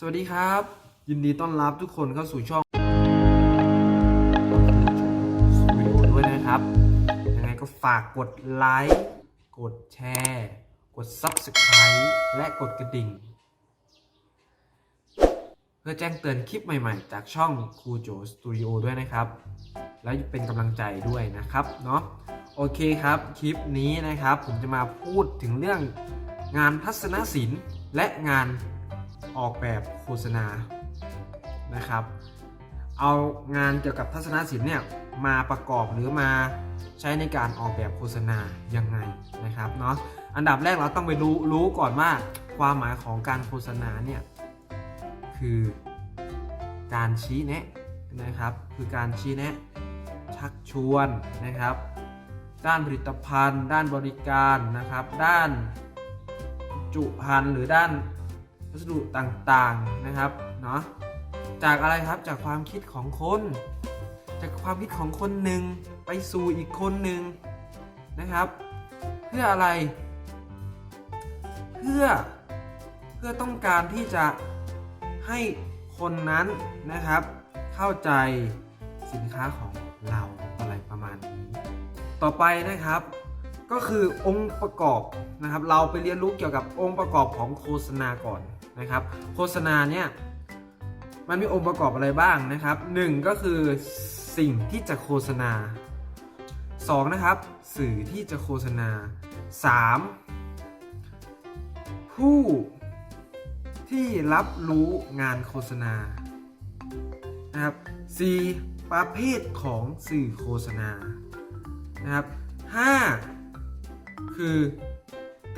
สวัสดีครับ ยินดีต้อนรับทุกคนเข้าสู่ช่องสตูดิโอด้วยนะครับ ยังไงก็ฝากกดไลค์กดแชร์ กด Subscribe และกดกระดิ่ง เพื่อแจ้งเตือนคลิปใหม่ๆ จากช่องครูโจสตูดิโอด้วยนะครับ แล้วเป็นกำลังใจด้วยนะครับเนาะโอเคครับ คลิปนี้นะครับ ผมจะมาพูดถึงเรื่องงานทัศนศิลป์และงาน ออกแบบโฆษณานะครับ เอางานเกี่ยวกับทัศนศิลป์เนี่ยมาประกอบหรือมาใช้ในการออกแบบโฆษณายังไงนะครับเนาะอันดับแรกเราต้องไปรู้รู้ก่อนว่าความหมายของการโฆษณาเนี่ยคือการชี้แนะนะครับ คือการชี้แนะชักชวนนะครับ ด้านผลิตภัณฑ์ ด้านบริการนะครับ ด้านจุภัณฑ์หรือด้าน วัสดุต่างๆนะครับเนาะจากอะไรครับจากความคิดของคน จากความคิดของคนหนึ่งไปสู่อีกคนหนึ่งนะครับ เพื่ออะไร เพื่อเพื่อต้องการที่จะให้คนนั้นนะครับ เข้าใจสินค้าของเราอะไรประมาณนี้ต่อไปนะครับ ก็คือองค์ประกอบนะครับ เราไปเรียนรู้เกี่ยวกับองค์ประกอบของโฆษณาก่อน นะครับ โฆษณาเนี่ยมันมีองค์ประกอบอะไรบ้างนะครับหนึ่งก็คือสิ่งที่จะโฆษณาสองนะครับ สื่อที่จะโฆษณาสามผู้ที่รับรู้งานโฆษณานะครับสี่ประเภทของสื่อโฆษณานะครับ 5 คือ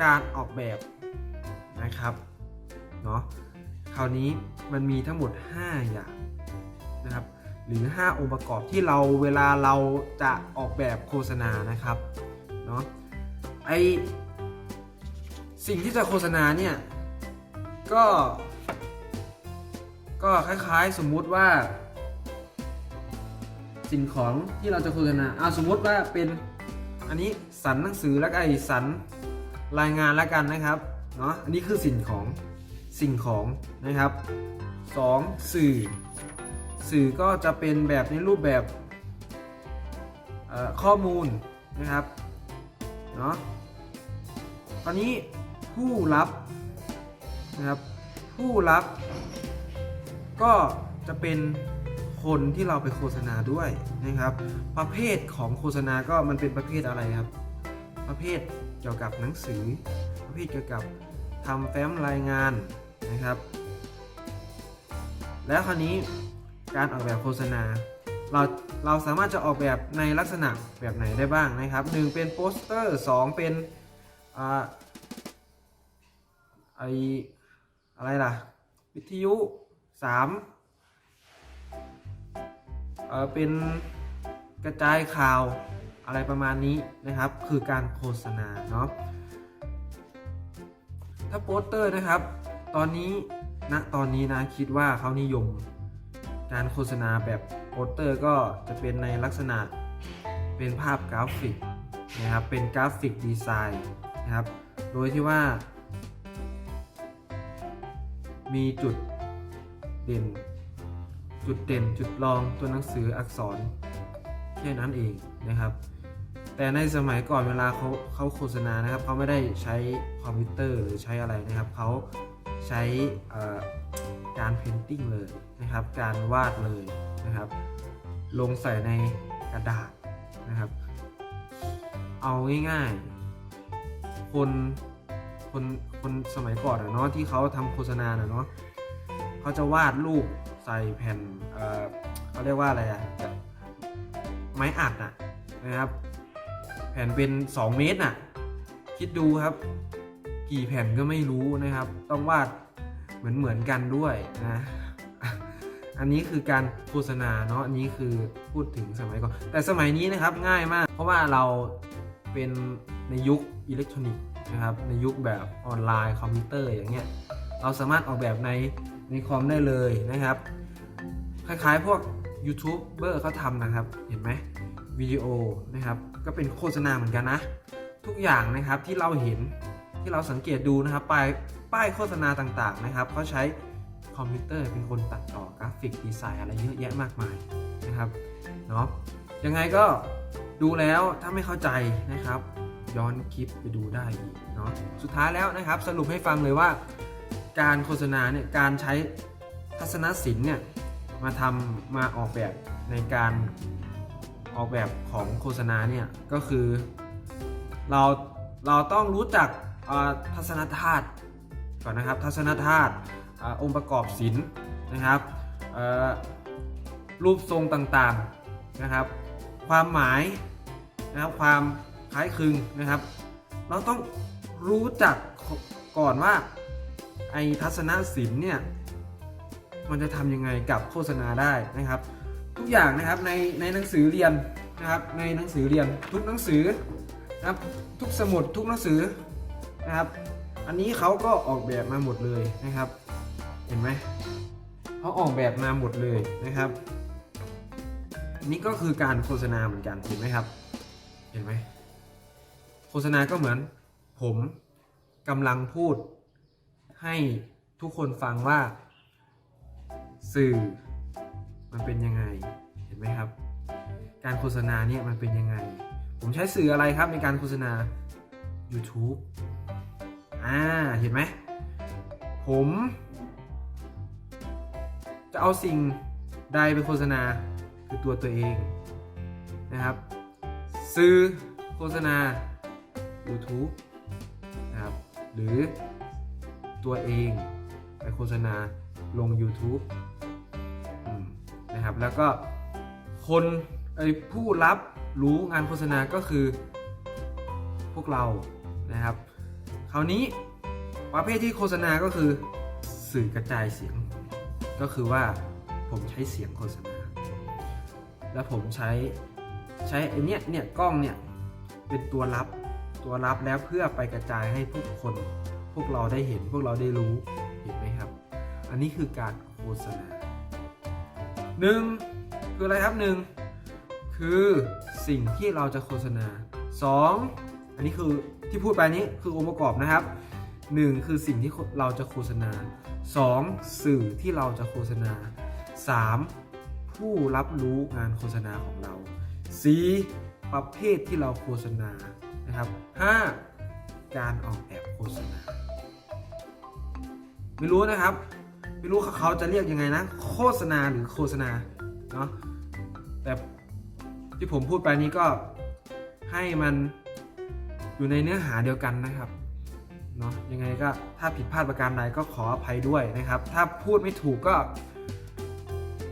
การออกแบบนะครับ เนาะคราวนี้มันมีทั้งหมด 5 อย่างนะครับหรือ 5 องค์ประกอบที่เราเวลาเราจะออกแบบโฆษณานะครับเนาะไอสิ่งที่จะโฆษณาเนี่ยก็ ก็คล้ายๆสมมุติว่า สิ่งของที่เราจะโฆษณาเอาสมมติว่าเป็นอันนี้สันหนังสือแล้วไอสันรายงานแล้วกันนะครับเนาะอันนี้คือสิ่งของ สิ่งของนะครับสองสื่อ สื่อก็จะเป็นแบบในรูปแบบข้อมูลนะครับเนาะตอนนี้ผู้รับนะครับผู้รับ ก็จะเป็นคนที่เราไปโฆษณาด้วยนะครับ ประเภทของโฆษณาก็มันเป็นประเภทอะไรครับ ประเภทเกี่ยวกับหนังสือ ประเภทเกี่ยวกับทำแฟ้มรายงาน นะครับ แล้วคราวนี้การออกแบบโฆษณา เราเราสามารถจะออกแบบในลักษณะแบบไหนได้บ้างนะครับ 1 เป็นโปสเตอร์ 2 เป็นอ่าไออะไรล่ะ วิทยุ 3 เออเป็นกระจายข่าวอะไรประมาณนี้นะครับ คือการโฆษณาเนาะถ้าโปสเตอร์นะครับ ตอนนี้ณตอนนี้นะคิดว่าเขานิยม การโฆษณาแบบโปสเตอร์ก็จะเป็นในลักษณะเป็นภาพกราฟิกนะครับ เป็นกราฟิกดีไซน์นะครับ โดยที่ว่า มีจุดเด่น จุดเด่นจุดรองตัวหนังสืออักษรแค่นั้นเองนะครับ แต่ในสมัยก่อนเวลาเขาเขาโฆษณานะครับเขาไม่ได้ใช้คอมพิวเตอร์หรือใช้อะไรนะครับเขาใช้การเพนติ้งเลยนะครับ การวาดเลยนะครับ ลงใส่ในกระดาษนะครับ เอาง่ายๆ คนคนคนสมัยก่อนอะเนาะที่เขาทำโฆษณานะเนาะเขาจะวาดรูปใส่แผ่นเเขาเรียกว่าอะไรอะไม้อัดอะนะครับ แผ่นเป็น 2 เมตรน่ะ คิดดูครับ กี่แผ่นก็ไม่รู้นะครับ ต้องวาดเหมือนเหมือนกันด้วยนะ อันนี้คือการโฆษณาเนาะอันนี้คือพูดถึงสมัยก่อน แต่สมัยนี้นะครับง่ายมาก เพราะว่าเราเป็นในยุคอิเล็กทรอนิกส์นะครับ ในยุคแบบออนไลน์คอมพิวเตอร์อย่างเงี้ย เราสามารถออกแบบในในคอมได้เลยนะครับ คล้ายๆพวกยูทูบเบอร์เขาทำนะครับ เห็นไหมวิดีโอนะครับ ก็เป็นโฆษณาเหมือนกันนะ ทุกอย่างนะครับที่เราเห็น ที่เราสังเกตดูนะครับป้ายป้ายโฆษณาต่างๆนะครับเขาใช้คอมพิวเตอร์เป็นคนตัดต่อกราฟิกดีไซน์อะไรเยอะแยะมากมายนะครับเนาะยังไงก็ดูแล้วถ้าไม่เข้าใจนะครับ ย้อนคลิปไปดูได้อีกเนาะสุดท้ายแล้วนะครับ สรุปให้ฟังเลยว่า การโฆษณาเนี่ยการใช้ทัศนศิลป์เนี่ยมาทำมาออกแบบในการออกแบบของโฆษณาเนี่ยก็คือ เราเราต้องรู้จัก ทัศนธาตุก่อนนะครับทัศนธาตุองค์ประกอบศิลป์นะครับรูปทรงต่างๆนะครับ ความหมายนะครับความคล้ายคลึงนะครับ เราต้องรู้จักก่อนว่าไอทัศนศิลป์เนี่ยมันจะทำยังไงกับโฆษณาได้นะครับ ทุกอย่างนะครับในในหนังสือเรียนนะครับในหนังสือเรียนทุกหนังสือนะครับทุกสมุดทุกหนังสือ นะครับ อันนี้เขาก็ออกแบบมาหมดเลยนะครับ เห็นไหมเขาออกแบบมาหมดเลยนะครับนี่ก็คือการโฆษณาเหมือนกันเห็นไหมครับ เห็นไหมโฆษณาก็เหมือน ผมกำลังพูดให้ทุกคนฟังว่า สื่อมันเป็นยังไงเห็นไหมครับ การโฆษณาเนี่ยมันเป็นยังไง ผมใช้สื่ออะไรครับในการโฆษณา YouTube อ่า เห็นไหม ผม จะเอาสิ่งใดไปโฆษณาคือตัวตัวเองนะครับ ซื้อโฆษณา YouTube นะครับ หรือตัวเองไปโฆษณาลง YouTube นะครับ แล้วก็คนไอ้ผู้รับรู้งานโฆษณาก็คือพวกเรานะครับ ราวนี้ประเภทที่โฆษณาก็คือสื่อกระจายเสียง ก็คือว่าผมใช้เสียงโฆษณา แล้วผมใช้ใช้ไอเนี้ยเนี่ยกล้องเนี่ยเป็นตัวรับตัวรับแล้วเพื่อไปกระจายให้ทุกคน พวกเราได้เห็นพวกเราได้รู้เห็นไหมครับ อันนี้คือการโฆษณาหนึ่งคืออะไรครับหนึ่งคือสิ่งที่เราจะโฆษณาส อันนี้คือที่พูดไปนี้คือองค์ประกอบนะครับหนึ่งคือสิ่งที่เราจะโฆษณาสองสื่อที่เราจะโฆษณาสามผู้รับรู้งานโฆษณาของเราสี่ประเภทที่เราโฆษณานะครับห้าการออกแบบโฆษณา ไม่รู้นะครับ ไม่รู้เขาจะเรียกยังไงนะ โฆษณาหรือโฆษณาเนาะแต่ที่ผมพูดไปนี้ก็ให้มัน อยู่ในเนื้อหาเดียวกันนะครับเนาะยังไงก็ถ้าผิดพลาดประการใดก็ขออภัยด้วยนะครับ ถ้าพูดไม่ถูกก็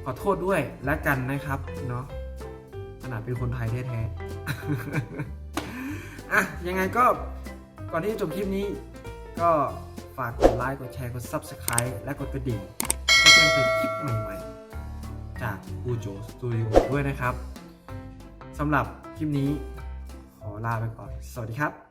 ขอโทษด้วยและกันนะครับเนาะขนาดเป็นคนไทยแท้ๆอะยังไงก็ก่อนที่จะจบคลิปนี้ก็ฝากกดไลค์กดแชร์กด Subscribe และกดกระดิ่งเพื่อแจ้งเตือนคลิปใหม่ๆ จากกูโจสตูดิโอด้วยนะครับสำหรับคลิปนี้ขอลาไปก่อน สวัสดีครับ